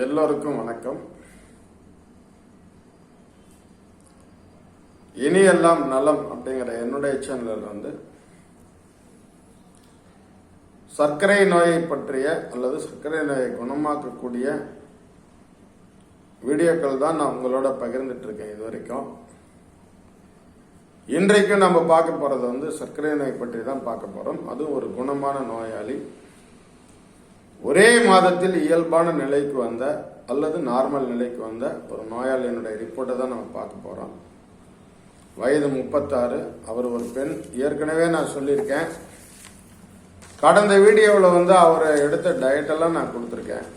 எல்லோருக்கும் வணக்கம். இனி எல்லாம் நலம் அப்படிங்கிற என்னுடைய சேனலில் வந்து சர்க்கரை நோயை பற்றிய அல்லது சர்க்கரை நோயை குணமாக்கக்கூடிய வீடியோக்கள் தான் நான் உங்களோட பகிர்ந்துட்டு இருக்கேன் இது வரைக்கும். இன்றைக்கும் நம்ம பார்க்க போறது வந்து சர்க்கரை நோய் பற்றி தான் பார்க்க போறோம். அதுவும் ஒரு குணமான நோயாளி. ஒரே மாதத்தில் இயல்பான நிலைக்கு வந்த அல்லது நார்மல் நிலைக்கு வந்த ஒரு நோயாளியினுடைய ரிப்போர்ட்டை தான் நம்ம பார்க்க போறோம். வயது முப்பத்தாறு அவர் ஒரு பெண். ஏற்கனவே நான் சொல்லியிருக்கேன். கடந்த வீடியோவில் வந்து அவர் எடுத்த டயட்டெல்லாம் நான் கொடுத்துருக்கேன்.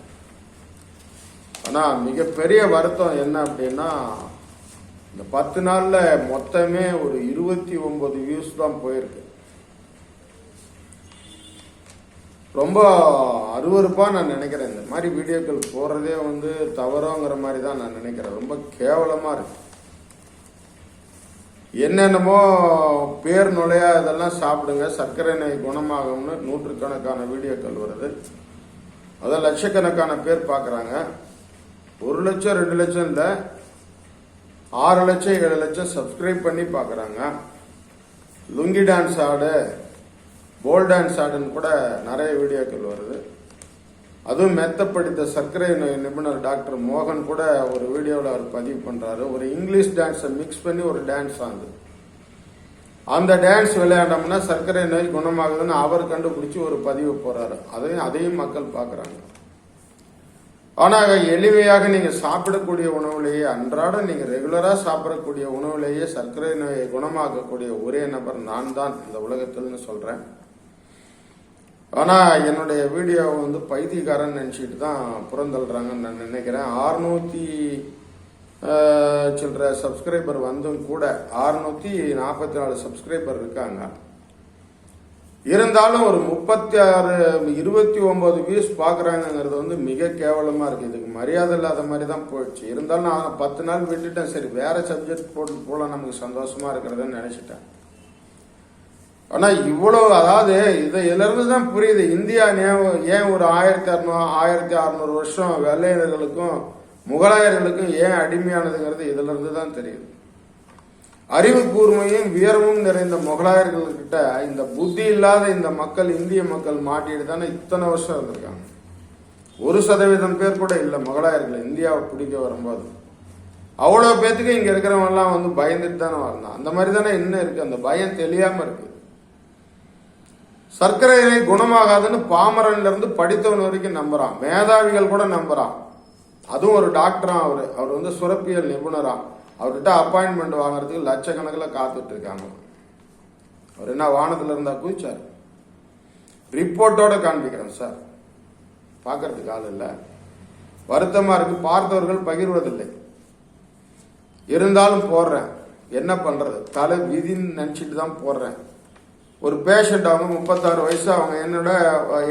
ஆனால் மிகப்பெரிய வருத்தம் என்ன அப்படின்னா இந்த பத்து நாளில் மொத்தமே ஒரு இருபத்தி ஒன்பது வியூஸ் தான் போயிருக்கு. ரொம்ப அருவறுப்பாக நான் நினைக்கிறேன். இந்த மாதிரி வீடியோக்கள் போடுறதே வந்து தவறோங்கிற மாதிரி தான் நான் நினைக்கிறேன். ரொம்ப கேவலமாக இருக்கு. என்னென்னமோ பேர் நுழையா இதெல்லாம் சாப்பிடுங்க. சர்க்கரை நோய் குணமாகும்னு நூற்றுக்கணக்கான வீடியோக்கள் வருது. அதை லட்சக்கணக்கான பேர் பார்க்குறாங்க ஒரு லட்சம் ரெண்டு லட்சம் இல்லை. ஆறு லட்சம் ஏழு லட்சம் சப்ஸ்கிரைப் பண்ணி பார்க்குறாங்க லுங்கி டான்ஸ் ஆடு. போல் டான்ஸ் ஆடுன்னு கூட நிறைய வீடியோக்கள் வருது. அதுவும் மெத்தப்படித்த சர்க்கரை நோய் நிபுணர் டாக்டர் மோகன் கூட ஒரு வீடியோவில் அவர் பதிவு பண்ணுறாரு ஒரு இங்கிலீஷ் டான்ஸை மிக்ஸ் பண்ணி ஒரு டான்ஸ் ஆகுது அந்த டான்ஸ் விளையாண்டோம்னா சர்க்கரை நோய் குணமாகுதுன்னு அவர் கண்டுபிடிச்சி ஒரு பதிவு போகிறாரு அதையும் அதையும் மக்கள் பார்க்குறாங்க. ஆனால் எளிமையாக நீங்கள் சாப்பிடக்கூடிய உணவுலேயே அன்றாடம் நீங்கள் ரெகுலராக சாப்பிடக்கூடிய உணவுலேயே சர்க்கரை நோயை குணமாக்கக்கூடிய ஒரே நபர் நான் தான் இந்த உலகத்தில்னு சொல்கிறேன் ஆனால் என்னுடைய வீடியோவை வந்து பைத்தியக்காரன் நினச்சிட்டு தான் புறந்தள்ளுறாங்கன்னு நான் நினைக்கிறேன். ஆறுநூற்றி சில்லற சப்ஸ்கிரைபர் வந்தும் கூட ஆறுநூற்றி நாற்பத்தி நாலு சப்ஸ்கிரைபர் இருக்காங்க. இருந்தாலும் ஒரு முப்பத்தி ஆறு இருபத்தி ஒம்பது வியூஸ் பார்க்குறாங்கங்கிறது வந்து மிக கேவலமாக இருக்குது இதுக்கு மரியாதை இல்லாத மாதிரி தான் போயிடுச்சு. இருந்தாலும் நான் பத்து நாள் விட்டுட்டேன். சரி வேறு சப்ஜெக்ட் போட்டு போல நமக்கு சந்தோஷமாக இருக்கிறதுன்னு நினச்சிட்டேன். ஆனால் இவ்வளவு அதாவது இது இதுல தான் புரியுது. இந்தியா ஏன் ஏன் ஒரு ஆயிரத்தி அறுநூறு ஆயிரத்தி அறுநூறு வருஷம் வெள்ளையர்களுக்கும் முகலாயர்களுக்கும் ஏன் அடிமையானதுங்கிறது இதிலிருந்து தான் தெரியுது. அறிவு கூர்மையும் வீரமும் நிறைந்த முகலாயர்கள்கிட்ட இந்த புத்தி இல்லாத இந்த மக்கள் இந்திய மக்கள் மாட்டிட்டு தானே இத்தனை வருஷம் இருந்திருக்காங்க. ஒரு சதவீதம் பேர் கூட இல்லை முகலாயர்கள். இந்தியாவை பிடிக்க வரும்போது. அவ்வளோ பேத்துக்கு இங்கே இருக்கிறவங்கலாம் வந்து பயந்துட்டு தானே வரணும் அந்த மாதிரி தானே இன்னும் இருக்குது அந்த பயம் தெரியாமல் இருக்குது சர்க்கரை குணமாகாதுன்னு பாமரன்ல இருந்து படித்தவன் வரைக்கும் நம்புறான். மேதாவிகள் கூட நம்புறான். அதுவும் ஒரு டாக்டரா அவர். அவர் வந்து சுரப்பியல் நிபுணரா. அவர்கிட்ட அப்பாயின்மெண்ட் வாங்குறதுக்கு லட்சக்கணக்கில் காத்துட்டு இருக்காங்க அவர் என்ன வானத்துல இருந்தா குதிச்சார். ரிப்போர்ட்டோட காண்பிக்கிறேன் சார் பார்க்கறதுக்கு ஆள் இல்லை. வருத்தமா இருக்கு. பார்த்தவர்கள் பகிர்வதில்லை. இருந்தாலும் போடுறேன். என்ன பண்றது? தலை விதின்னு நினைச்சிட்டு தான் போடுறேன். ஒரு பேஷண்ட் அவங்க முப்பத்தாறு வயசு அவங்க என்னோட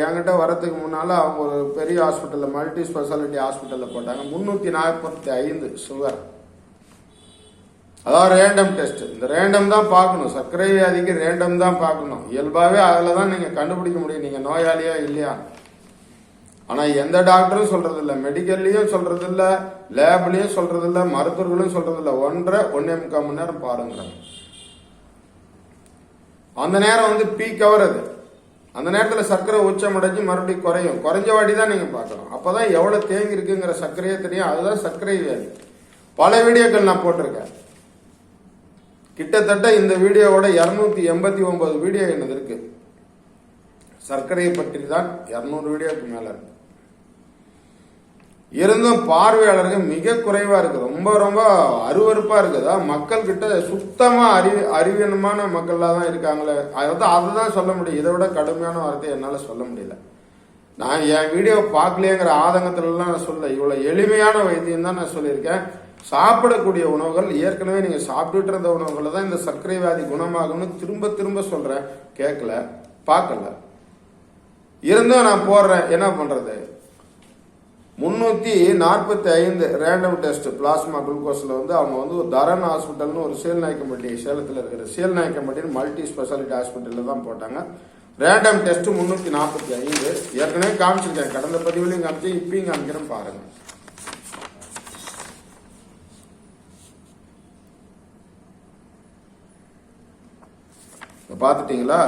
என்கிட்ட வரத்துக்கு முன்னால அவங்க ஒரு பெரிய ஹாஸ்பிட்டலில் மல்டி ஸ்பெஷாலிட்டி ஹாஸ்பிட்டலில் போட்டாங்க. முன்னூத்தி நாற்பத்தி ஐந்து சுகர் அதாவது ரேண்டம் டெஸ்ட் இந்த ரேண்டம் தான் பார்க்கணும். சர்க்கரை வியாதிக்கு ரேண்டம் தான் பார்க்கணும். இயல்பாகவே அதில் தான் நீங்கள் கண்டுபிடிக்க முடியும். நீங்கள் நோயாளியா இல்லையா? ஆனால் எந்த டாக்டரும் சொல்றது மெடிக்கல்லையும் சொல்றது இல்லை லேப்லயும் சொல்றது மருத்துவர்களும் சொல்றது இல்லை ஒன்றரை ஒன்னே முக்கால் மணி நேரம் பாருங்கிறாங்க அந்த நேரம் வந்து பீக் அவர் அது. அந்த நேரத்தில் சர்க்கரை உச்சம் அடைஞ்சு மறுபடியும் குறையும். குறைஞ்ச வாட்டி தான் நீங்கள் பார்க்கலாம் அப்போ தான் எவ்வளோ தேங்கி இருக்குங்கிற சர்க்கரையே தெரியும். அதுதான் சர்க்கரை வியாதி. பல வீடியோக்கள் நான் போட்டிருக்கேன். கிட்டத்தட்ட இந்த வீடியோவோட இரநூத்தி எண்பத்தி ஒன்பது வீடியோ என்னது இருக்கு? சர்க்கரையை பற்றி தான் இரநூறு வீடியோக்கு மேலே இருக்கு. இருந்தும் பார்வையாளர்கள் மிக குறைவா இருக்கு. ரொம்ப ரொம்ப அருவருப்பா இருக்குதா. மக்கள் கிட்ட சுத்தமா அறிவு அறிவீனமான மக்களா தான் இருக்காங்களே அதாவது அதுதான் சொல்ல முடியும். இதை விட கடுமையான வார்த்தை என்னால சொல்ல முடியல. நான் என் வீடியோ பார்க்கலையேங்கிற ஆதங்கத்துலலாம் நான் சொல்ல இவ்வளவு எளிமையான வைத்தியம் தான் நான் சொல்லியிருக்கேன். சாப்பிடக்கூடிய உணவுகள் ஏற்கனவே நீங்க சாப்பிட்டுட்டு இருந்த உணவுகளை தான் இந்த சர்க்கரை வியாதி குணமாகும்னு திரும்ப திரும்ப சொல்றேன். கேட்கல. பார்க்கல. இருந்தும் நான் போடுறேன். என்ன பண்றது? முந்நூற்றி நாற்பத்தி ஐந்து ரேண்டம் டெஸ்ட் பிளாஸ்மா குளுக்கோஸில் வந்து அவங்க வந்து ஒரு தரன் ஹாஸ்பிட்டல்னு ஒரு சேல்நாயக்கம்பட்டி சேலத்தில் இருக்கிற சேல்நாயக்கம்பட்டின்னு மல்டி ஸ்பெஷாலிட்டி ஹாஸ்பிட்டலில் தான் போட்டாங்க. ரேண்டம் டெஸ்ட் முந்நூற்றி நாற்பத்தி ஐந்து. ஏற்கனவே காமிச்சிருக்கேன். கடந்த பதிவுலையும் காமிச்சேன் இப்பயும் காமிக்கிறேன் பாருங்கள் பார்த்துட்டீங்களா?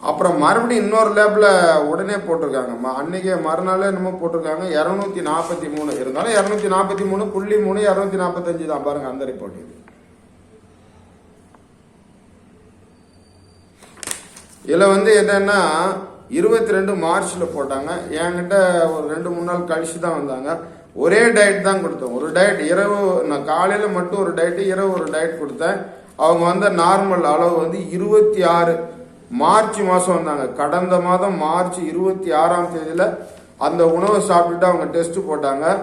அப்புறம் மறுபடியும் இன்னொரு லேபில் உடனே போட்டிருக்காங்க. ம- அன்னைக்கே மறுநாளே என்னமோ போட்டிருக்காங்க. இரநூத்தி நாற்பத்தி மூணு. இருந்தாலும் இரநூத்தி நாற்பத்தி மூணு புள்ளி மூணு இரநூத்தி நாற்பத்தஞ்சு தான் பாருங்க அந்த ரிப்போர்ட் இது இதில் வந்து என்னன்னா இருபத்தி ரெண்டு மார்ச்ல போட்டாங்க. என்கிட்ட ஒரு ரெண்டு மூணு நாள் கழிச்சு தான் வந்தாங்க. ஒரே டயட் தான் கொடுத்தோம். ஒரு டயட் இரவு நான் காலையில் மட்டும் ஒரு டயட்டு இரவு ஒரு டயட் கொடுத்தேன். அவங்க வந்த நார்மல் அளவு வந்து இருபத்தி ஆறு மார்ச் மாதம் வந்தாங்க. கடந்த மாதம் மார்ச் இருபத்தி ஆறாம் தேதியில் அந்த உணவை சாப்பிட்டுட்டு அவங்க டெஸ்ட் போட்டாங்க.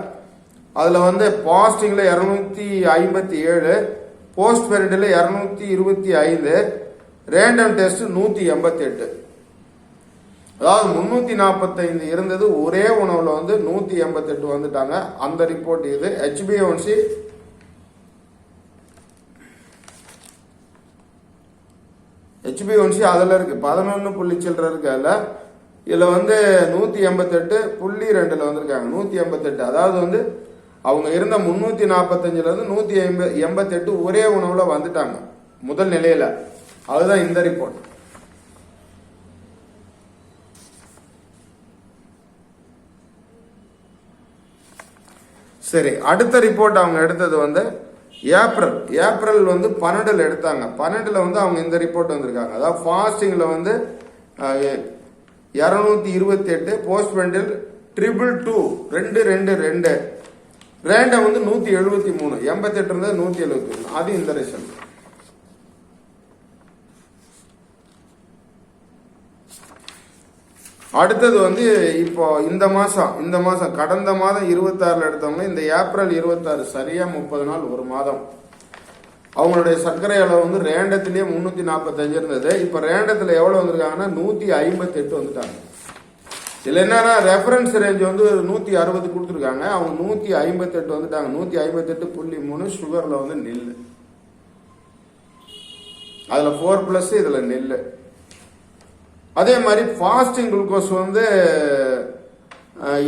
அதில் வந்து பாஸ்டிங்கில் இரநூத்தி ஐம்பத்தி ஏழு போஸ்ட் பெரிடில் இரநூத்தி இருபத்தி ஐந்து ரேண்டம் டெஸ்ட் நூற்றி எண்பத்தி எட்டு. அதாவது முன்னூற்றி நாற்பத்தைந்து இருந்தது ஒரே உணவில் வந்து நூற்றி எண்பத்தெட்டு வந்துட்டாங்க. அந்த ரிப்போர்ட் இது. ஹெச்பிஎன்சி ஹெச்பிஎன்சி அதில் இருக்குது பதினொன்று புள்ளி சில்லற இருக்குது அதில். இதில் வந்து நூற்றி எண்பத்தெட்டு புள்ளி ரெண்டில் வந்திருக்காங்க. நூற்றி எண்பத்தெட்டு. அதாவது வந்து அவங்க இருந்த முந்நூற்றி நாற்பத்தஞ்சிலேருந்து நூற்றி எண்ப எண்பத்தெட்டு ஒரே உணவில் வந்துட்டாங்க. முதல் நிலையில். அதுதான் இந்த ரிப்போர்ட் சரி அடுத்த ரிப்போர்ட் அவங்க எடுத்தது வந்து ஏப்ரல் ஏப்ரல் வந்து பன்னெண்டில் எடுத்தாங்க. பன்னெண்டில் வந்து அவங்க இந்த ரிப்போர்ட் வந்திருக்காங்க. அதாவது ஃபாஸ்டிங்கில் வந்து இரநூத்தி இருபத்தி எட்டு போஸ்ட் பெண்டில் ட்ரிபிள் டூ ரெண்டு ரெண்டு ரெண்டு. ரேண்டம் வந்து நூற்றி எழுபத்தி மூணு. எண்பத்தெட்டு இருந்தால் நூற்றி எழுபத்தி மூணு. அது இந்த ரிசல்ட் அடுத்தது வந்து இப்போ இந்த மாதம் இந்த மாதம் கடந்த மாதம் இருபத்தாறுல எடுத்தவங்க இந்த ஏப்ரல் இருபத்தாறு சரியா முப்பது நாள் ஒரு மாதம். அவங்களுடைய சர்க்கரை அளவு வந்து ரேண்டத்திலேயே முன்னூத்தி நாற்பத்தஞ்சு இருந்தது. இப்போ ரேண்டத்தில் எவ்வளோ வந்திருக்காங்கன்னா நூத்தி ஐம்பத்தி எட்டு வந்துட்டாங்க. இதுல என்னன்னா ரெஃபரன்ஸ் ரேஞ்ச் வந்து நூத்தி அறுபது கொடுத்துருக்காங்க. அவங்க நூத்தி ஐம்பத்தி எட்டு வந்துட்டாங்க. நூத்தி ஐம்பத்தி எட்டு புள்ளி மூணு சுகர்ல வந்து நெல் அதுல ஃபோர் பிளஸ் இதுல நெல் அதே மாதிரி ஃபாஸ்டிங் குளுக்கோஸ் வந்து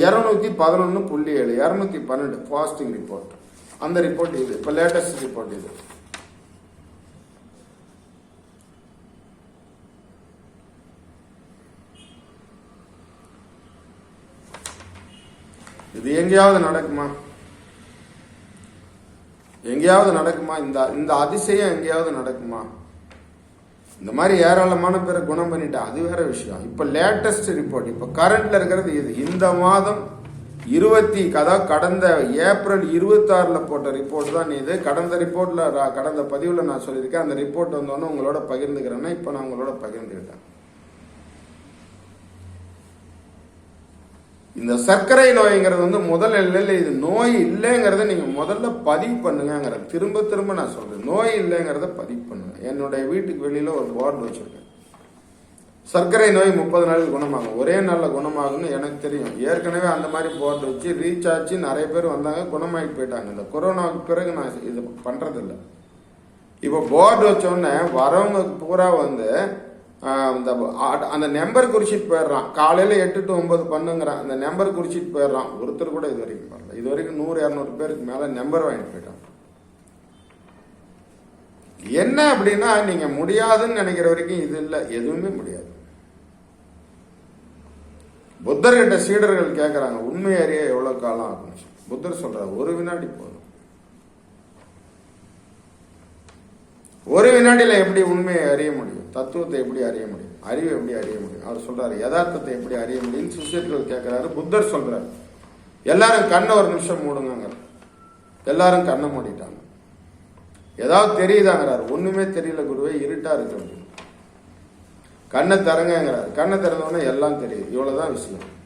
இரநூத்தி பதினொன்று புள்ளி ஏழு இரநூத்தி பன்னெண்டு ஃபாஸ்டிங் ரிப்போர்ட் அந்த ரிப்போர்ட் இது இப்போ லேட்டஸ்ட் ரிப்போர்ட் இது. இது எங்கேயாவது நடக்குமா? எங்கேயாவது நடக்குமா? இந்த இந்த அதிசயம் எங்கேயாவது நடக்குமா? இந்த மாதிரி ஏராளமான பேரை குணம் பண்ணிட்டா அது வேற விஷயம். இப்ப லேட்டஸ்ட் ரிப்போர்ட் இப்ப கரண்ட்ல இருக்கிறது இது இந்த மாதம் இருபத்தி அதாவது கடந்த ஏப்ரல் இருபத்தி ஆறுல போட்ட ரிப்போர்ட் தான் இது. கடந்த ரிப்போர்ட்ல கடந்த பதிவுல நான் சொல்லியிருக்கேன். அந்த ரிப்போர்ட் வந்தோன்னு உங்களோட பகிர்ந்துக்கிறேன்னா இப்ப நான் உங்களோட பகிர்ந்துக்கிட்டேன் இந்த சர்க்கரை நோய்ங்கிறது வந்து முதல் இல்லை இது நோய் இல்லைங்கிறத நீங்கள் முதல்ல பதிவு பண்ணுங்கிறது திரும்ப திரும்ப நான் சொல்கிறேன் நோய் இல்லைங்கிறத பதிவு பண்ணுங்க. என்னுடைய வீட்டுக்கு வெளியில் ஒரு போர்டு வச்சுருக்கேன். சர்க்கரை நோய் முப்பது நாளில் குணமாகும். ஒரே நாளில் குணமாகும்னு எனக்கு தெரியும். ஏற்கனவே அந்த மாதிரி போர்டு வச்சு ரீச் ஆச்சு. நிறைய பேர் வந்தாங்க குணமாகி போயிட்டாங்க. இந்த கொரோனாவுக்கு பிறகு நான் இது பண்ணுறதில்ல இப்போ போர்டு வச்சோடனே வரவங்க பூரா வந்து இந்த அந்த நம்பர் குறிச்சிட்டு போயிடுறான். காலையில் எட்டு டு ஒன்பது பண்ணுங்கிறான் அந்த நம்பர் குறிச்சிட்டு போயிடுறான். ஒருத்தர் கூட இது வரைக்கும் வரல. இது வரைக்கும் நூறு இரநூறு பேருக்கு மேலே நம்பர் வாங்கிட்டு போயிட்டான். என்ன அப்படின்னா நீங்கள் முடியாதுன்னு நினைக்கிற வரைக்கும் இது இல்லை. எதுவுமே முடியாது. புத்தர்கிட்ட சீடர்கள் கேட்குறாங்க உண்மை அறிய எவ்வளோ காலம் ஆகும்? புத்தர் சொல்கிறார் ஒரு வினாடி போதும். ஒரு வினாடியில் எப்படி உண்மையை அறிய முடியும்? தத்துவத்தை எப்படி அறிய முடியும்? அறிவை எப்படி அறிய முடியும்? அவர் சொல்றாரு யதார்த்தத்தை எப்படி அறிய முடியும்? சிஷியர்கள் கேட்கிறாரு புத்தர் சொல்றாரு. எல்லாரும் கண்ணை ஒரு நிமிஷம் மூடுங்க எல்லாரும் கண்ணை மூடிட்டாங்க. ஏதாவது தெரியுதாங்கிறாரு. ஒண்ணுமே தெரியல குருவே இருட்டா இருக்கு அப்படின்னு. கண்ணை திறங்கங்கிறாரு. கண்ணை திறந்தோடனே எல்லாம் தெரியுது. இவ்வளவுதான் விஷயம்.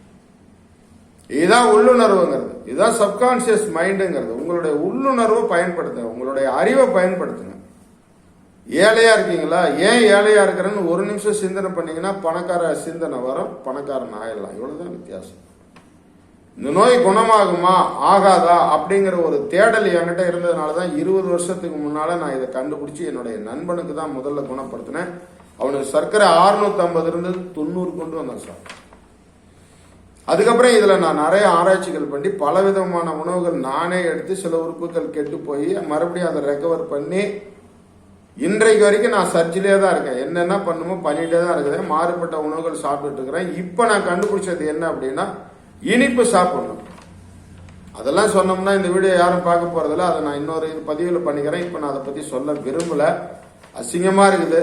இதுதான் உள்ளுணர்வுங்கிறது. இதுதான் சப்கான்சியஸ் மைண்டுங்கிறது உங்களுடைய உள்ளுணர்வை பயன்படுத்துங்க. உங்களுடைய அறிவை பயன்படுத்துங்க. ஏழையாக இருக்கீங்களா? ஏன் ஏழையாக இருக்கிறேன்னு ஒரு நிமிஷம் சிந்தனை பண்ணீங்கன்னா பணக்கார சிந்தனை வரும் பணக்காரன் ஆயிடலாம். இவ்வளோதான் வித்தியாசம். இந்த நோய் குணமாகுமா? ஆகாதா? அப்படிங்கிற ஒரு தேடல் என்கிட்ட இருந்ததுனால தான் இருபது வருஷத்துக்கு முன்னால் நான் இதை கண்டுபிடிச்சி என்னுடைய நண்பனுக்கு தான் முதல்ல குணப்படுத்தினேன். அவனுக்கு சர்க்கரை 650 இருந்து தொண்ணூறு கொண்டு வந்தேன் சார். அதுக்கப்புறம் இதில் நான் நிறைய ஆராய்ச்சிகள் பண்ணி பலவிதமான உணவுகள் நானே எடுத்து சில உறுப்புகள் கெட்டு போய் மறுபடியும் அதை ரெக்கவர் பண்ணி இன்றைக்கு வரைக்கும் நான் சர்ச்சிலே தான் இருக்கேன். என்னென்ன பண்ணுமோ பண்ணிட்டே தான் இருக்கிறேன். மாறுபட்ட உணவுகள் சாப்பிட்டுட்டு இருக்கிறேன். இப்போ நான் கண்டுபிடிச்சது என்ன அப்படின்னா இனிப்பு சாப்பிடணும். அதெல்லாம் சொன்னோம்னா இந்த வீடியோ யாரும் பார்க்க போறதில்ல. அதை நான் இன்னொரு இது பதிவில் பண்ணிக்கிறேன். இப்போ நான் அதை பற்றி சொல்ல விரும்பல. அசிங்கமாக இருக்குது.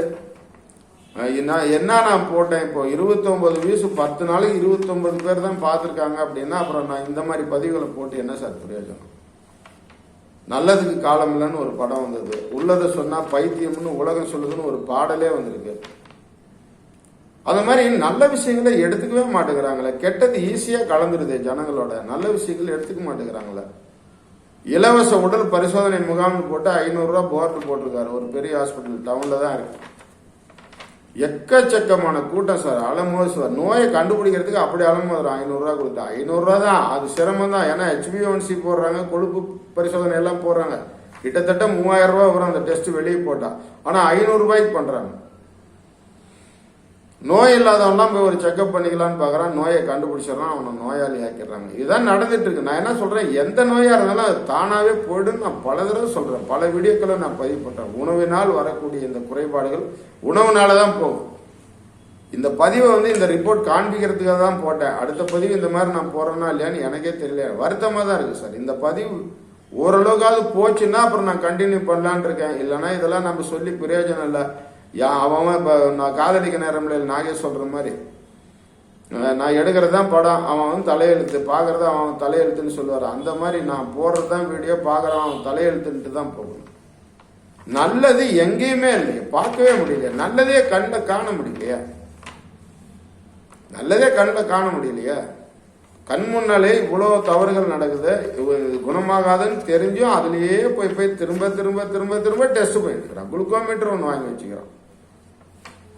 நான் என்ன நான் போட்டேன் இப்போ? 29 வியூஸ் பத்து நாளைக்கு 29 பேர் தான் பார்த்துருக்காங்க அப்படின்னா அப்புறம் நான் இந்த மாதிரி பதிவுகளை போட்டு என்ன சார் பிரயோஜனம்? நல்லதுக்கு காலம் இல்லைன்னு ஒரு படம் வந்தது. உள்ளதை சொன்னா பைத்தியம்னு உலகம் சொல்லுதுன்னு ஒரு பாடலே வந்திருக்கு. அது மாதிரி நல்ல விஷயங்களை எடுத்துக்கவே மாட்டேங்கிறாங்களே. கெட்டது ஈஸியா கலந்துருது ஜனங்களோட. நல்ல விஷயங்கள் எடுத்துக்க மாட்டேங்கிறாங்களே. இலவச உடல் பரிசோதனை முகாம்னு போட்டு ஐநூறுரூவா போர்டு போட்டிருக்காரு. ஒரு பெரிய ஹாஸ்பிட்டல் டவுன்ல தான் இருக்கு. எக்கச்சக்கமான கூட்டம் சார் அலமோது சார். நோயை கண்டுபிடிக்கிறதுக்கு அப்படி அலமோதுறோம் ஐநூறுரூவா கொடுத்தா. ஐநூறுரூவா தான். அது சிரமம் தான். ஏன்னா ஹெச்பிஒன்சி போடுறாங்க கொழுப்பு பரிசோதனை எல்லாம் போடுறாங்க. கிட்டத்தட்ட மூவாயிரம் ரூபா வரும் அந்த டெஸ்ட் வெளியே போட்டா. ஆனால் ஐநூறுரூபாய்க்கு பண்ணுறாங்க நோய் இல்லாதவன்லாம் போய் ஒரு செக்அப் பண்ணிக்கலாம்னு பார்க்குறான். நோயை கண்டுபிடிச்சிடறான். அவனை நோயாளி ஆக்கிடுறாங்க இதுதான் நடந்துட்டு இருக்கு. நான் என்ன சொல்றேன்? எந்த நோயா இருந்தாலும் அது தானாவே போயிடுன்னு நான் பல தடவை சொல்றேன். பல வீடியோக்களை நான் பதிவு பண்றேன். உணவினால் வரக்கூடிய இந்த குறைபாடுகள் உணவுனால தான் போகும். இந்த பதிவை வந்து இந்த ரிப்போர்ட் காண்பிக்கிறதுக்காக தான் போட்டேன். அடுத்த பதிவு இந்த மாதிரி நான் போறேன்னா இல்லையான்னு எனக்கே தெரியல. வருத்தமா தான் இருக்கு சார். இந்த பதிவு ஓரளவுக்காவது போச்சுன்னா அப்புறம் நான் கண்டினியூ பண்ணலான்னு இருக்கேன். இல்லைன்னா இதெல்லாம் நம்ம சொல்லி பிரயோஜனம் இல்லை. யா அவன் அவன் இப்போ நான் காதலிக்க நேரம்ல நாகே சொல்ற மாதிரி. நான் எடுக்கிறது தான் படம். அவன் வந்து தலையெழுத்து பார்க்கறது அவன் தலையெழுத்துன்னு சொல்லுவார். அந்த மாதிரி நான் போடுறது தான் வீடியோ பார்க்குறான் அவன் தலையெழுத்துன்ட்டு தான் போகணும். நல்லது எங்கேயுமே இல்லையே பார்க்கவே முடியலையே. நல்லதே கண்ணில் காண முடியலையே. நல்லதே கண்ணில் காண முடியலையே. கண் முன்னாலே இவ்வளோ தவறுகள் நடக்குது. குணமாகாதுன்னு தெரிஞ்சும் அதுலேயே போய் போய் திரும்ப திரும்ப திரும்ப திரும்ப டெஸ்ட் பண்ணிக்கிறான் குளுக்கோமீட்டர் ஒன்று வாங்கி வச்சுக்கிறான்.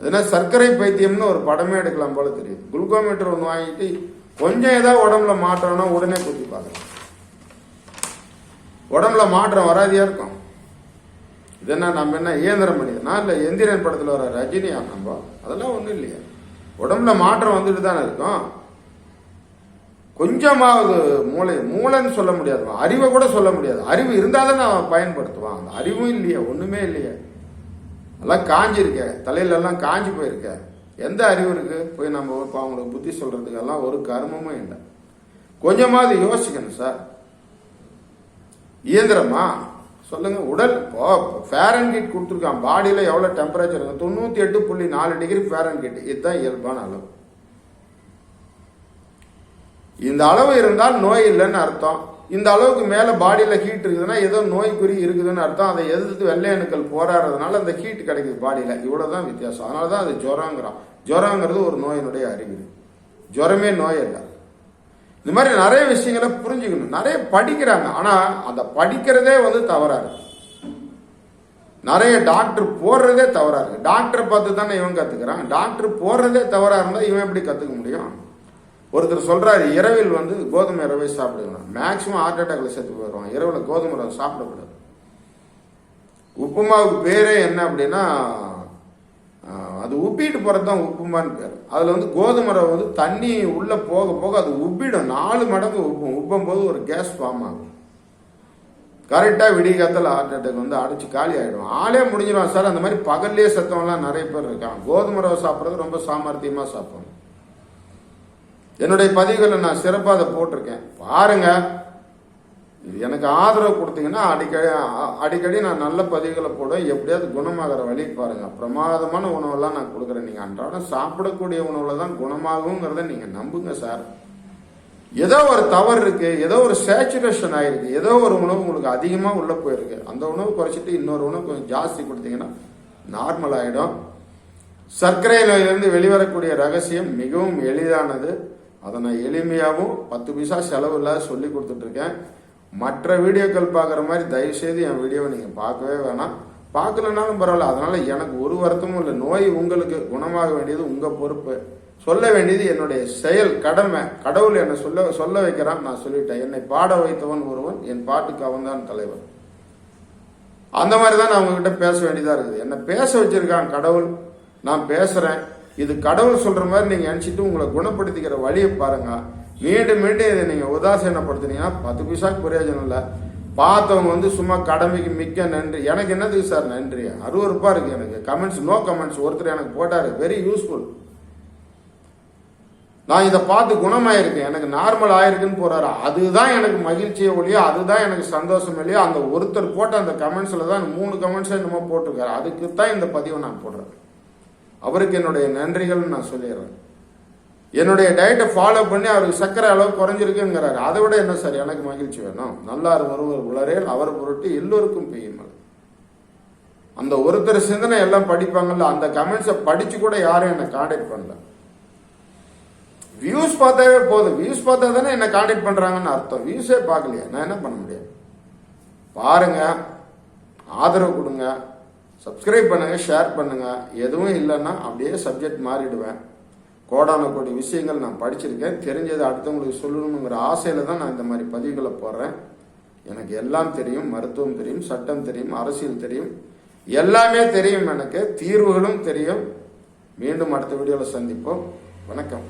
அதுனா சர்க்கரை பைத்தியம்னு ஒரு படமே எடுக்கலாம் போல தெரியும் குளுக்கோமீட்டர் ஒன்று வாங்கிட்டு கொஞ்சம் ஏதாவது உடம்புல மாற்றம்னா உடனே குத்தி பார்க்கலாம். உடம்புல மாற்றம் வராதியா இருக்கும். இது நம்ம என்ன இயந்திரம் மனிதனா இல்லை எந்திரன் படத்தில் வர ரஜினியா நம்ம? அதெல்லாம் ஒன்றும் இல்லையா. உடம்புல மாற்றம் வந்துட்டு தானே இருக்கும். கொஞ்சமாவது மூளை மூளைன்னு சொல்ல முடியாது. அறிவை கூட சொல்ல முடியாது. அறிவு இருந்தால் தான் நான் பயன்படுத்துவான். அந்த அறிவும் இல்லையா ஒண்ணுமே இல்லையா. எல்லாம் காஞ்சிருக்க. தலையிலெல்லாம் காஞ்சி போயிருக்க. எந்த அறிவு இருக்கு? போய் நம்ம இப்போ அவங்களுக்கு புத்தி சொல்றதுக்கெல்லாம் ஒரு கர்மமும் இல்லை. கொஞ்சமாவது யோசிக்கணும் சார். இயந்திரமா? சொல்லுங்க. உடல் இப்போ ஃபேரன் ஹீட் கொடுத்துருக்கான். பாடியில் எவ்வளோ டெம்பரேச்சர் இருக்கும் தொண்ணூற்றி எட்டு புள்ளி நாலு டிகிரி ஃபேரன் ஹீட் இதுதான் இயல்பான அளவு. இந்த அளவு இருந்தால் நோய் இல்லைன்னு அர்த்தம். இந்த அளவுக்கு மேலே பாடியில் ஹீட் இருக்குதுன்னா ஏதோ நோய்க்குறி இருக்குதுன்னு அர்த்தம். அதை எதிர்த்து வெள்ளை அணுக்கள் போராடுறதுனால அந்த ஹீட் கிடைக்குது இவ்வளோ தான் வித்தியாசம். அதனால தான் அது ஜுரங்கிறான். ஜுரங்கிறது ஒரு நோயினுடைய அறிகுறி. ஜுரமே நோய் இல்லை இந்த மாதிரி நிறைய விஷயங்களை புரிஞ்சுக்கணும். நிறைய படிக்கிறாங்க. ஆனால் அந்த படிக்கிறதே வந்து தவறாரு. நிறைய டாக்டர் போடுறதே தவறாரு டாக்டரை பார்த்து தானே இவன் கற்றுக்கிறான் டாக்டர் போடுறதே தவறாக இருந்தால் இவன் எப்படி கற்றுக்க முடியும்? ஒருத்தர் சொல்றாரு இரவில் வந்து கோதுமை ரவை சாப்பிடுங்க மேக்சிமம் ஹார்ட் அட்டாக்ல செத்து போயிடுவான் இரவில் கோதுமை ரவை சாப்பிடக்கூடாது. உப்புமாவுக்கு பேரே என்ன அப்படின்னா அது உப்பிட்டு போறது தான் உப்புமான்னு பேர். அதுல வந்து கோதுமை ரவை வந்து தண்ணி உள்ள போக போக அது உப்பிடும். நாலு மடங்கு உப்பும் உப்பும் போது ஒரு கேஸ் ஃபார்ம் ஆகும். கரெக்டாக விடிகாத்தில் ஹார்ட் அட்டாக் வந்து அடிச்சு காலி ஆகிடும் ஆளே முடிஞ்சிடும் சார். அந்த மாதிரி பகல்லே சத்தம்லாம் நிறைய பேர் இருக்காங்க. கோதுமை ரவை சாப்பிட்றது ரொம்ப சாமர்த்தியமாக சாப்பிடும் என்னுடைய பதிவுகளை நான் சிறப்பாக அதை போட்டிருக்கேன். பாருங்க. இது எனக்கு ஆதரவு கொடுத்தீங்கன்னா அடிக்கடி அடிக்கடி நான் நல்ல பதிவுகளை போடுவேன் எப்படியாவது குணமாகிற வழி பாருங்க. பிரமாதமான உணவெல்லாம் நான் கொடுக்குறேன். நீங்க அன்றாடம் சாப்பிடக்கூடிய உணவுல தான் குணமாகுங்கிறத நீங்க நம்புங்க சார். ஏதோ ஒரு தவறு இருக்கு ஏதோ ஒரு சேச்சுரேஷன் ஆயிருக்கு ஏதோ ஒரு உணவு உங்களுக்கு அதிகமாக உள்ள போயிருக்கு. அந்த உணவு குறைச்சிட்டு இன்னொரு உணவு கொஞ்சம் ஜாஸ்தி கொடுத்தீங்கன்னா நார்மல் ஆயிடும். சர்க்கரை நோயிலிருந்து வெளிவரக்கூடிய ரகசியம் மிகவும் எளிதானது. அதை நான் எளிமையாகவும் பத்து பைசா செலவில் சொல்லி கொடுத்துட்ருக்கேன் மற்ற வீடியோக்கள் பார்க்குற மாதிரி தயவு செய்து என் வீடியோவை நீங்கள் பார்க்கவே வேணாம். பார்க்கலனாலும் பரவாயில்ல. அதனால் எனக்கு ஒரு வருத்தமும் இல்லை. நோய் உங்களுக்கு குணமாக வேண்டியது உங்கள் பொறுப்பு. சொல்ல வேண்டியது என்னுடைய செயல் கடமை. கடவுள் என்னை சொல்ல சொல்ல வைக்கிறான். நான் சொல்லிட்டேன். என்னை பாட வைத்தவன் ஒருவன் என் பாட்டுக்கு அவன்தான் தலைவன். அந்த மாதிரி தான் நான் உங்ககிட்ட பேச வேண்டியதாக இருக்குது. என்னை பேச வச்சிருக்கான் கடவுள். நான் பேசுகிறேன் இது கடவுள் சொல்ற மாதிரி நீங்க நினைச்சிட்டு உங்களை குணப்படுத்திக்கிற வழியை பாருங்க. மீண்டும் மீண்டும் இதை நீங்க உதாசீனப்படுத்துனீங்கன்னா பத்து பைசாக்கு பிரயோஜனம் இல்லை. பார்த்தவங்க வந்து சும்மா கடமைக்கு மிக்க நன்றி. எனக்கு என்னதுக்கு சார் நன்றி? அருவருப்பா இருக்கு எனக்கு. கமெண்ட்ஸ் நோ கமெண்ட்ஸ் ஒருத்தர் எனக்கு போட்டாரு. வெரி யூஸ்ஃபுல் நான் இதை பார்த்து குணமாயிருக்கேன். எனக்கு நார்மல் ஆயிருக்குன்னு போறாரு. அதுதான் எனக்கு மகிழ்ச்சியை ஒழியோ அதுதான் எனக்கு சந்தோஷம் இல்லையோ அந்த ஒருத்தர் போட்ட அந்த கமெண்ட்ஸ்ல தான் மூணு கமெண்ட்ஸ் என்னமோ போட்டிருக்காரு. அதுக்கு தான் இந்த பதிவை நான் போடுறேன். அவருக்கு என்னுடைய நன்றிகள் நான் சொல்லிடுறேன். என்னுடைய டயட்டை ஃபாலோ பண்ணி அவருக்கு சர்க்கரை அளவு குறைஞ்சிருக்குங்கிறாரு. அதை விட என்ன சார் எனக்கு மகிழ்ச்சி வேணும். நல்லார் ஒருவர் உளரேல் அவர் பொருட்டு எல்லோருக்கும் பெய்யும் அந்த ஒருத்தர் சிந்தனை எல்லாம் படிப்பாங்கல்ல அந்த கமெண்ட்ஸை படிச்சு கூட யாரும் என்னை காண்டாக்ட் பண்ணல. வியூஸ் பார்த்தாவே போதும். வியூஸ் பார்த்தா தானே என்ன காண்டாக்ட் பண்றாங்கன்னு அர்த்தம். வியூஸே பார்க்கலையா. நான் என்ன பண்ண முடியும்? பாருங்க. ஆதரவு கொடுங்க. சப்ஸ்கிரைப் பண்ணுங்க ஷேர் பண்ணுங்க. எதுவும் இல்லைன்னா அப்படியே சப்ஜெக்ட் மாறிடுவேன். கோடான கோடி விஷயங்கள் நான் படிச்சிருக்கேன். தெரிஞ்சதை அடுத்தவங்களுக்கு சொல்லணுங்கிற ஆசையில தான் நான் இந்த மாதிரி பதிவுகளை போடுறேன். எனக்கு எல்லாம் தெரியும் மருத்துவம் தெரியும் சட்டம் தெரியும் அரசியல் தெரியும். எல்லாமே தெரியும் எனக்கு தீர்வுகளும் தெரியும். மீண்டும் அடுத்த வீடியோவில் சந்திப்போம். வணக்கம்.